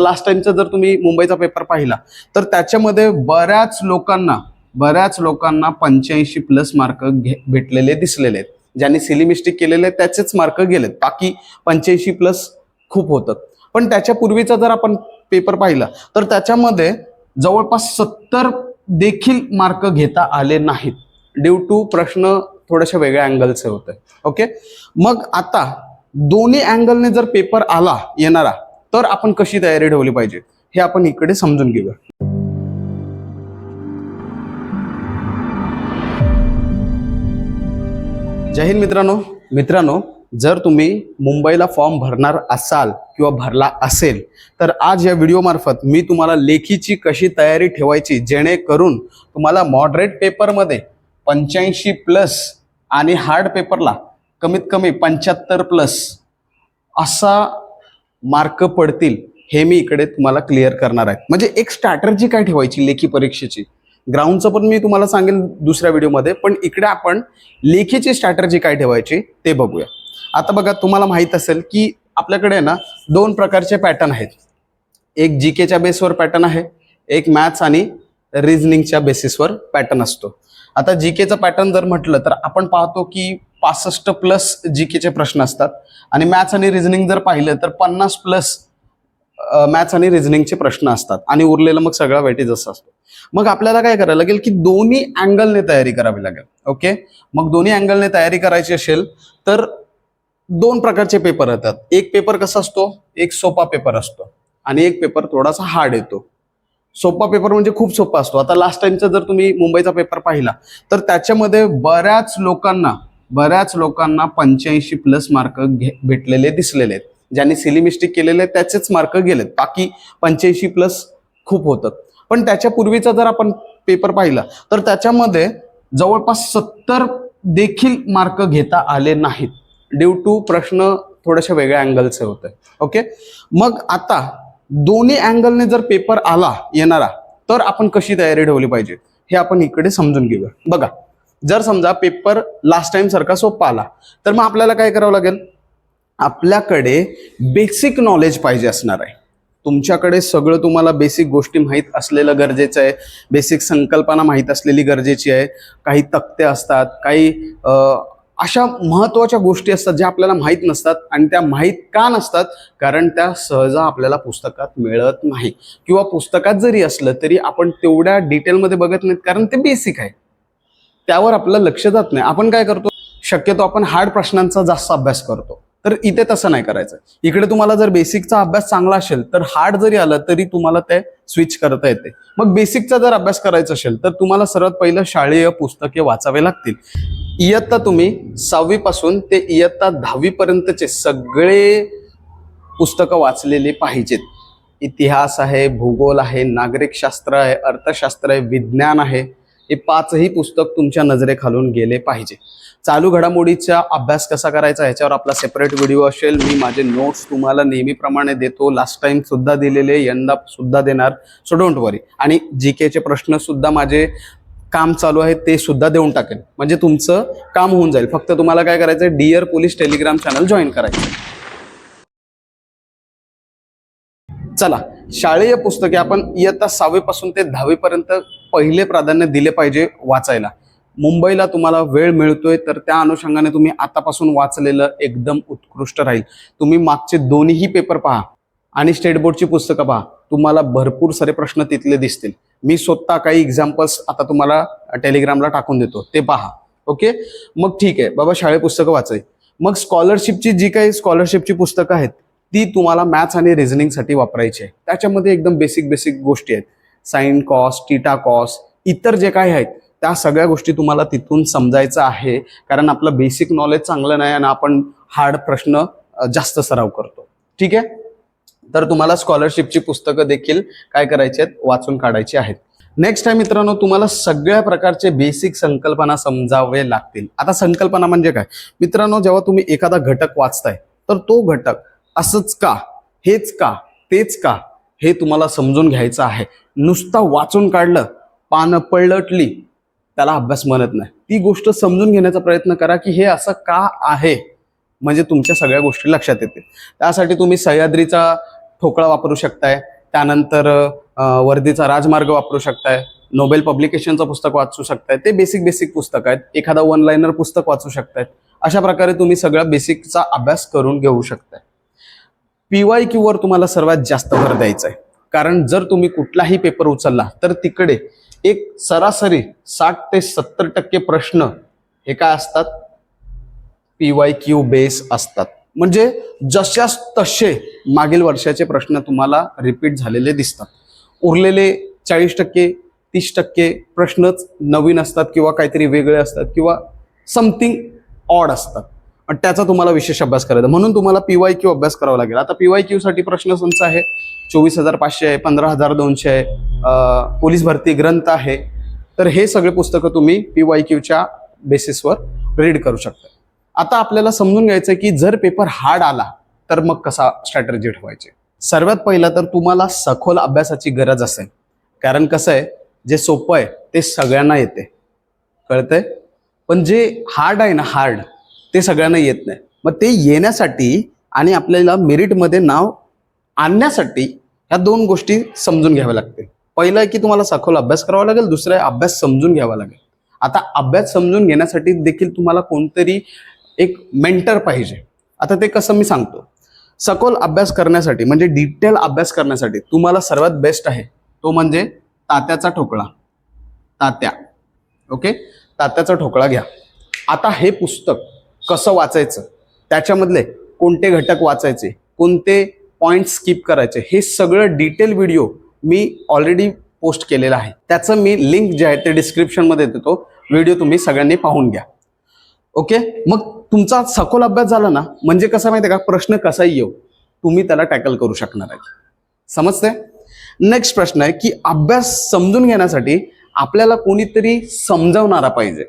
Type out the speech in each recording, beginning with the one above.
Last टाइमचा जर तुम्ही मुंबईचा पेपर पाहिला तर त्याच्यामध्ये बऱ्याच लोकांना बऱ्याच लोकांना पंच्याऐंशी प्लस मार्क भेटलेले दिसलेले आहेत. ज्यांनी सिली मिस्टेक केलेले त्याचेच मार्क गेलेत. बाकी पंच्याऐंशी प्लस खूप होतात पण त्याच्या पूर्वीचा जर आपण पेपर पाहिला तर त्याच्यामध्ये जवळपास सत्तर देखील मार्क घेता आले नाहीत. ड्यू टू प्रश्न थोड्याशा वेगळ्या अँगलचे होते. ओके मग आता दोन्ही अँगलने जर पेपर आला येणारा तर आपण कशी तयारी ठेवली पाहिजे हे आपण इकडे समजून घेऊया. जय हिंद मित्रांनो. मित्रांनो जर तुम्ही मुंबईला फॉर्म भरणार असाल किंवा भरला असेल तर आज या व्हिडिओमार्फत मी तुम्हाला लेखीची कशी तयारी ठेवायची जेणेकरून तुम्हाला मॉडरेट पेपरमध्ये पंच्याऐंशी प्लस आणि हार्ड पेपरला कमीत कमी पंच्याहत्तर प्लस असा मार्क पडतील हे मी इकडे तुम्हाला क्लिअर करणार आहे. म्हणजे एक स्ट्रॅटर्जी काय ठेवायची लेखी परीक्षेची? ग्राउंडचं पण मी तुम्हाला सांगेन दुसऱ्या व्हिडिओमध्ये पण इकडे आपण लेखीची स्ट्रॅटर्जी काय ठेवायची ते बघूया. आता बघा तुम्हाला माहीत असेल की आपल्याकडे आहे ना दोन प्रकारचे पॅटर्न आहेत. एक जी केच्या बेसवर पॅटर्न आहे एक मॅथ्स आणि रिझनिंगच्या बेसिसवर पॅटर्न असतो. आता जी केचं पॅटर्न जर म्हटलं तर आपण पाहतो की पासष्ट प्लस जी केचे प्रश्न असतात. आणि मॅथ्स आणि रिझनिंग जर पाहिलं तर पन्नास प्लस मॅथ्स आणि रिझनिंगचे प्रश्न असतात. आणि उरलेलं मग सगळा वेटेज असं असतो. मग आपल्याला काय करायला लागेल की दोन्ही अँगलने तयारी करावी लागेल. ओके मग दोन्ही अँगलने तयारी करायची असेल तर दोन प्रकारचे पेपर येतात. एक पेपर कसा असतो? एक सोपा पेपर असतो. आणि एक पेपर थोडासा हार्ड येतो. सोपा पेपर म्हणजे खूप सोपा असतो. आता लास्ट टाइमचा जर तुम्ही मुंबईचा पेपर पाहिला तर त्याच्यामध्ये बऱ्याच लोकांना बऱ्याच लोकांना पंच्याऐंशी प्लस मार्क भेटलेले दिसलेले आहेत. ज्यांनी सिली मिस्टेक केलेले त्याचेच मार्क गेलेत. बाकी पंच्याऐंशी प्लस खूप होतं. पण त्याच्या पूर्वीचा जर आपण पेपर पाहिला तर त्याच्यामध्ये जवळपास सत्तर देखील मार्क घेता आले नाहीत. ड्यू टू प्रश्न थोड्याशा वेगळ्या अँगलचे होते. ओके मग आता दोन्ही अँगलने जर पेपर आला येणारा तर आपण कशी तयारी ठेवली पाहिजे? हे आपण इकडे समजून घेऊया. बघा. जर समजा पेपर लास्ट टाइम सारखा सोपा आला तर मग आपल्याला काय करावं लागेल? आपल्याकडे बेसिक नॉलेज पाहिजे असणार आहे. तुमच्याकडे सगळं तुम्हाला बेसिक गोष्टी माहीत असलेलं गरजेचं आहे. बेसिक संकल्पना माहीत असलेली गरजेची आहे. काही तक्ते असतात काही अशा महत्त्वाच्या गोष्टी असतात ज्या आपल्याला माहीत नसतात आणि त्या माहीत का नसतात? कारण त्या सहजा आपल्याला पुस्तकात मिळत नाही. किंवा पुस्तकात जरी असलं तरी आपण तेवढ्या डिटेलमध्ये बघत नाहीत कारण ते बेसिक आहे. त्यावर आपलं लक्ष जात नाही. आपण काय करतो? शक्यतो आपण हार्ड प्रश्नांचा जास्त अभ्यास करतो. तर इथे तसं नाही करायचं. इकडे तुम्हाला जर बेसिकचा अभ्यास चांगला असेल तर हार्ड जरी आलं तरी तुम्हाला ते स्विच करता येते. मग बेसिकचा जर अभ्यास करायचा असेल तर तुम्हाला सर्वात पहिलं शाळेय पुस्तके वाचावे लागतील. इयत्ता तुम्ही सहावीपासून ते इयत्ता दहावीपर्यंतचे सगळे पुस्तकं वाचलेले पाहिजेत. इतिहास आहे भूगोल आहे नागरिकशास्त्र आहे अर्थशास्त्र आहे विज्ञान आहे. हे पाचही पुस्तक तुमच्या नजरेखालून गेले पाहिजे. चालू घडामोडीचा अभ्यास कसा करायचा ह्याच्यावर आपला सेपरेट व्हिडिओ असेल. मी माझे नोट्स तुम्हाला नेहमीप्रमाणे देतो. लास्ट टाइम सुद्धा दिलेले यंदा सुद्धा देणार. सो डोंट वरी आणि जी केचे प्रश्न सुद्धा माझे काम चालू आहे ते सुद्धा देऊन टाकेल म्हणजे तुमचं काम होऊन जाईल. फक्त तुम्हाला काय करायचं dear police Telegram channel join करायचं चला शालेय पुस्तके आपण इयत्ता सहावीपासून ते दहावीपर्यंत पहिले प्राधान्य दिले पाहिजे वाचायला. मुंबईला तुम्हाला वेळ मिळतोय तर त्या अनुषंगाने तुम्ही आतापासून वाचलेलं एकदम उत्कृष्ट राहील. तुम्ही मागचे दोन्हीही पेपर पहा आणि स्टेट बोर्डची पुस्तकं पहा. तुम्हाला भरपूर सारे प्रश्न तिथले दिसतील. मी स्वतः काही एक्झाम्पल्स आता तुम्हाला टेलिग्रामला टाकून देतो. ते पहा. ओके? मग ठीक आहे. बाबा शाळे पुस्तकं वाचाय. मग स्कॉलरशिपची जी काही स्कॉलरशिपची पुस्तकं आहेत ती तुम्हाला मॅथ्स आणि रिझनिंगसाठी वापरायची आहे. त्याच्यामध्ये एकदम बेसिक बेसिक गोष्टी आहेत. साईन कॉस टीटा कॉस इतर जे काही आहेत त्या सगळ्या गोष्टी तुम्हाला तिथून समजायचं आहे. कारण आपलं बेसिक नॉलेज चांगलं नाही आणि आपण हार्ड प्रश्न जास्त सराव करतो. ठीक आहे? तर तुम्हाला स्कॉलरशिपची पुस्तकं देखील काय करायची आहेत वाचून काढायची आहेत. नेक्स्ट आहे मित्रांनो तुम्हाला सगळ्या प्रकारचे बेसिक संकल्पना समजावे लागतील. आता संकल्पना म्हणजे काय? मित्रांनो जेव्हा तुम्ही एखादा घटक वाचताय तर तो घटक असंच का? हेच का? तेच का? हे तुम्हाला समजून घ्यायचं आहे. नुसता वाचून काढलं पानं पळलटली त्याला अभ्यास म्हणत नाही. ती गोष्ट समजून घेण्याचा प्रयत्न करा की हे असं का आहे? म्हणजे तुमच्या सगळ्या गोष्टी लक्षात येतील. त्यासाठी तुम्ही सह्याद्रीचा ठोकळा वापरू शकताय. त्यानंतर अं, वर्धीचा राजमार्ग वापरू शकताय. नोबेल पब्लिकेशनचं पुस्तक वाचू शकताय. ते बेसिक बेसिक पुस्तक आहेत. एखादा वन लाईनर पुस्तक वाचू शकतायत अशा प्रकारे तुम्ही सगळ्या बेसिकचा अभ्यास करून घेऊ शकताय. पीवाय क्यूवर तुम्हाला सर्वात जास्त भर द्यायचा आहे कारण जर तुम्ही कुठलाही पेपर उचलला तर तिकडे एक सरासरी साठ ते सत्तर टक्के प्रश्न हे काय असतात? पीवाय क्यू बेस असतात. म्हणजे जशाच तसे मागील वर्षाचे प्रश्न तुम्हाला रिपीट झालेले दिसतात. उरलेले चाळीस टक्के तीस टक्के प्रश्नच नवीन असतात किंवा काहीतरी वेगळे असतात किंवा समथिंग ऑड असतात. त्याचा तुम्हाला विशेष अभ्यास करायचा. म्हणून तुम्हाला पीवाय क्यू अभ्यास करावा लागेल. आता पीवाय क्यू साठी प्रश्न संच आहे. चोवीस हजार पाचशे आहे पंधरा हजार दोनशे आहे. पोलीस भरती ग्रंथ आहे. तर हे सगळे पुस्तकं तुम्ही पीवाय क्यूच्या बेसिसवर रीड करू शकता. आता आपल्याला समजून घ्यायचं की जर पेपर हार्ड आला तर मग कसा स्ट्रॅटर्जी ठेवायची? सर्वात पहिला तर तुम्हाला सखोल अभ्यासाची गरज असेल. कारण कसं आहे जे सोपं आहे ते सगळ्यांना येते. कळतंय? पण जे हार्ड आहे ना हार्ड ते सगळ्यांना येत नाही. मग ते येण्यासाठी आणि आपल्याला मेरिटमध्ये नाव आणण्यासाठी ह्या दोन गोष्टी समजून घ्याव्या लागतील. पहिलं आहे की तुम्हाला सखोल अभ्यास करावा लागेल दुसरं आहे अभ्यास समजून घ्यावा लागेल. आता अभ्यास समजून घेण्यासाठी देखील तुम्हाला कोणतरी एक मेंटर पाहिजे. आता ते कसं मी सांगतो. सखोल अभ्यास करण्यासाठी म्हणजे डिटेल अभ्यास करण्यासाठी तुम्हाला सर्वात बेस्ट आहे तो म्हणजे तात्याचा ठोकळा. तात्या. ओके तात्याचा ठोकळा घ्या. आता हे पुस्तक कसं वाचायचं? त्याच्यामधले कोणते घटक वाचायचे? कोणते पॉईंट स्किप करायचे? हे सगळं डिटेल व्हिडिओ मी ऑलरेडी पोस्ट केलेला आहे. त्याचं मी लिंक जे आहे ते डिस्क्रिप्शनमध्ये देतो व्हिडिओ तुम्ही सगळ्यांनी पाहून घ्या. ओके मग तुमचा सखोल अभ्यास झाला ना म्हणजे कसं माहिती आहे का? प्रश्न कसाही येऊ तुम्ही त्याला टॅकल करू शकणार आहे. समजते नेक्स्ट प्रश्न आहे की अभ्यास समजून घेण्यासाठी आपल्याला कोणीतरी समजावणारा पाहिजे.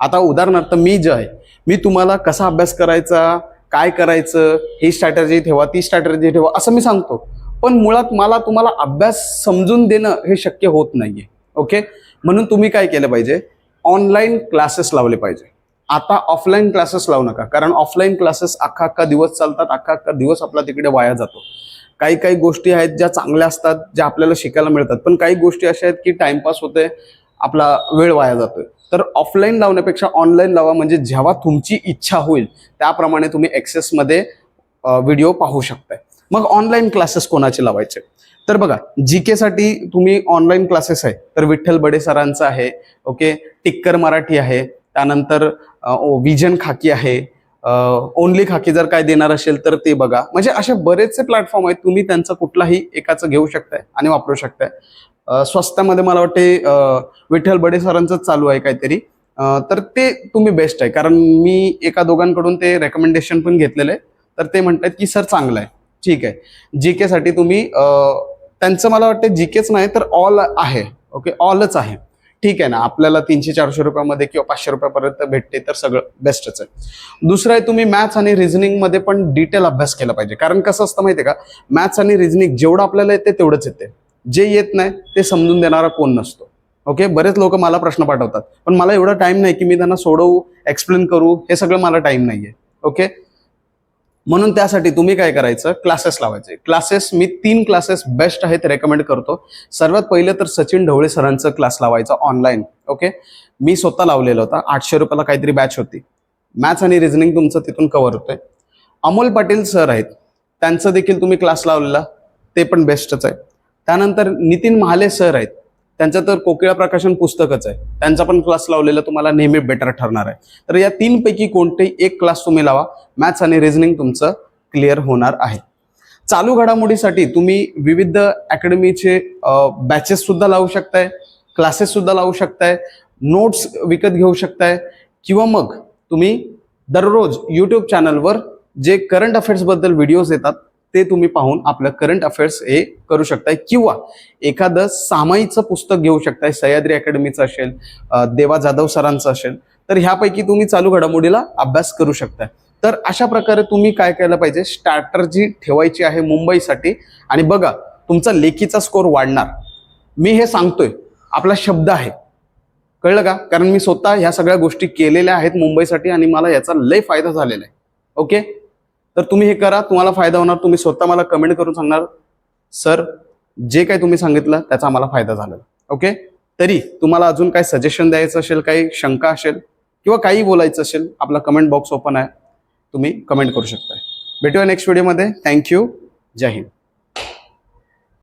आता उदाहरणार्थ मी जे आहे मी तुम्हाला कसा अभ्यास करायचा काय करायचं ही स्ट्रॅटर्जी ठेवा ती स्ट्रॅटर्जी ठेवा असं मी सांगतो. पण मुळात मला तुम्हाला अभ्यास समजून देणं हे शक्य होत नाहीये. ओके म्हणून तुम्ही काय केलं पाहिजे? ऑनलाईन क्लासेस लावले पाहिजे. आता ऑफलाईन क्लासेस लावू नका. कारण ऑफलाईन क्लासेस अख्खा अख्खा दिवस चालतात अख्खा अख्खा दिवस आपला तिकडे वाया जातो. काही काही गोष्टी आहेत ज्या चांगल्या असतात ज्या आपल्याला शिकायला मिळतात. पण काही गोष्टी अशा आहेत की टाइमपास होते आपला वेळ वाया जातोय. तर ऑफलाईन लावण्यापेक्षा ऑनलाईन लावा म्हणजे जेव्हा तुमची इच्छा होईल त्याप्रमाणे तुम्ही एक्सेसमध्ये व्हिडिओ पाहू शकताय. मग ऑनलाईन क्लासेस कोणाचे लावायचे? तर बघा जी के साठी तुम्ही ऑनलाईन क्लासेस आहे. तर विठ्ठल बडे सरांचं आहे ओके टिक्कर मराठी आहे. त्यानंतर विजन खाकी आहे. ओनली खाकी जर काय देणार असेल तर ते बघा. म्हणजे असे बरेचसे प्लॅटफॉर्म आहेत तुम्ही त्यांचं कुठलाही एकाचं घेऊ शकताय आणि वापरू शकताय. स्वस्तामध्ये मला वाटते विठ्ठल बडे सरांचं चालू आहे काहीतरी. तर ते तुम्ही बेस्ट आहे. कारण मी एका दोघांकडून ते रेकमेंडेशन पण घेतलेलं आहे. तर ते म्हणतात की सर चांगलं आहे. ठीक आहे. जी के साठी तुम्ही त्यांचं मला वाटतं जी केच नाही तर ऑल आहे. ओके ऑलच आहे. ठीक आहे ना? आपल्याला तीनशे चारशे रुपयामध्ये किंवा पाचशे रुपयापर्यंत भेटते तर सगळं बेस्टच आहे. दुसरं आहे तुम्ही मॅथ्स आणि रिझनिंगमध्ये पण डिटेल अभ्यास केला पाहिजे. कारण कसं असतं माहितीये का? मॅथ्स आणि रिझनिंग जेवढं आपल्याला येते तेवढंच येते. जे येत नाही ते समजून देणारा कोण नसतो. ओके बरेच लोक मला प्रश्न पाठवतात. पण मला एवढा टाइम नाही की मी त्यांना सोडवू एक्सप्लेन करू हे सगळं मला टाइम आहे ओके म्हणून त्यासाठी तुम्ही काय करायचं? क्लासेस लावायचे. क्लासेस मी तीन क्लासेस बेस्ट आहेत रेकमेंड करतो. सर्वात पहिलं तर सचिन ढवळे सरांचं क्लास लावायचा ऑनलाईन ओके मी स्वतः लावलेलं होता. आठशे रुपयाला काहीतरी बॅच होती. मॅथ्स आणि रिझनिंग तुमचं तिथून कव्हर होतंय. अमोल पाटील सर आहेत. त्यांचं देखील तुम्ही क्लास लावलेला. ते पण बेस्टच आहे. त्यानंतर नितीन महाले सर आहेत. त्यांचं तर कोकिळा प्रकाशन पुस्तकच आहे. त्यांचा पण क्लास लावलेला तुम्हाला नेहमी बेटर ठरणार आहे. तर या तीनपैकी कोणतेही एक क्लास तुम्ही लावा. मॅथ्स आणि रिझनिंग तुमचं क्लिअर होणार आहे. चालू घडामोडीसाठी तुम्ही विविध अकॅडमीचे बॅचेससुद्धा लावू शकताय. क्लासेससुद्धा लावू शकताय. नोट्स विकत घेऊ शकताय. किंवा मग तुम्ही दररोज यूट्यूब चॅनलवर जे करंट अफेअर्सबद्दल व्हिडिओज येतात ते तुम्ही पाहून आपलं करंट अफेअर्स हे करू शकताय. किंवा एखादं सामाईचं पुस्तक घेऊ शकताय सह्याद्री अकॅडमीचं असेल देवा जाधव सरांचं असेल तर ह्यापैकी तुम्ही चालू घडामोडीला अभ्यास करू शकताय. तर अशा प्रकारे तुम्ही काय करायला पाहिजे? स्ट्रॅटर्जी ठेवायची आहे मुंबईसाठी आणि बघा तुमचा लेखीचा स्कोर वाढणार. मी हे सांगतोय आपला शब्द आहे. कळलं का? कारण मी स्वतः ह्या सगळ्या गोष्टी केलेल्या आहेत मुंबईसाठी आणि मला याचा लय फायदा झालेला आहे. ओके? तर तुम्ही हे करा तुम्हाला फायदा होणार तुम्ही स्वतः मला कमेंट करून सांगणार. सर जे काही तुम्ही सांगितलं त्याचा आम्हाला फायदा झाला. ओके तरी तुम्हाला अजून काही सजेशन द्यायचं असेल काही शंका असेल किंवा काही बोलायचं असेल आपला कमेंट बॉक्स ओपन आहे. तुम्ही कमेंट करू शकता भेटूया नेक्स्ट व्हिडिओमध्ये थँक्यू जय हिंद.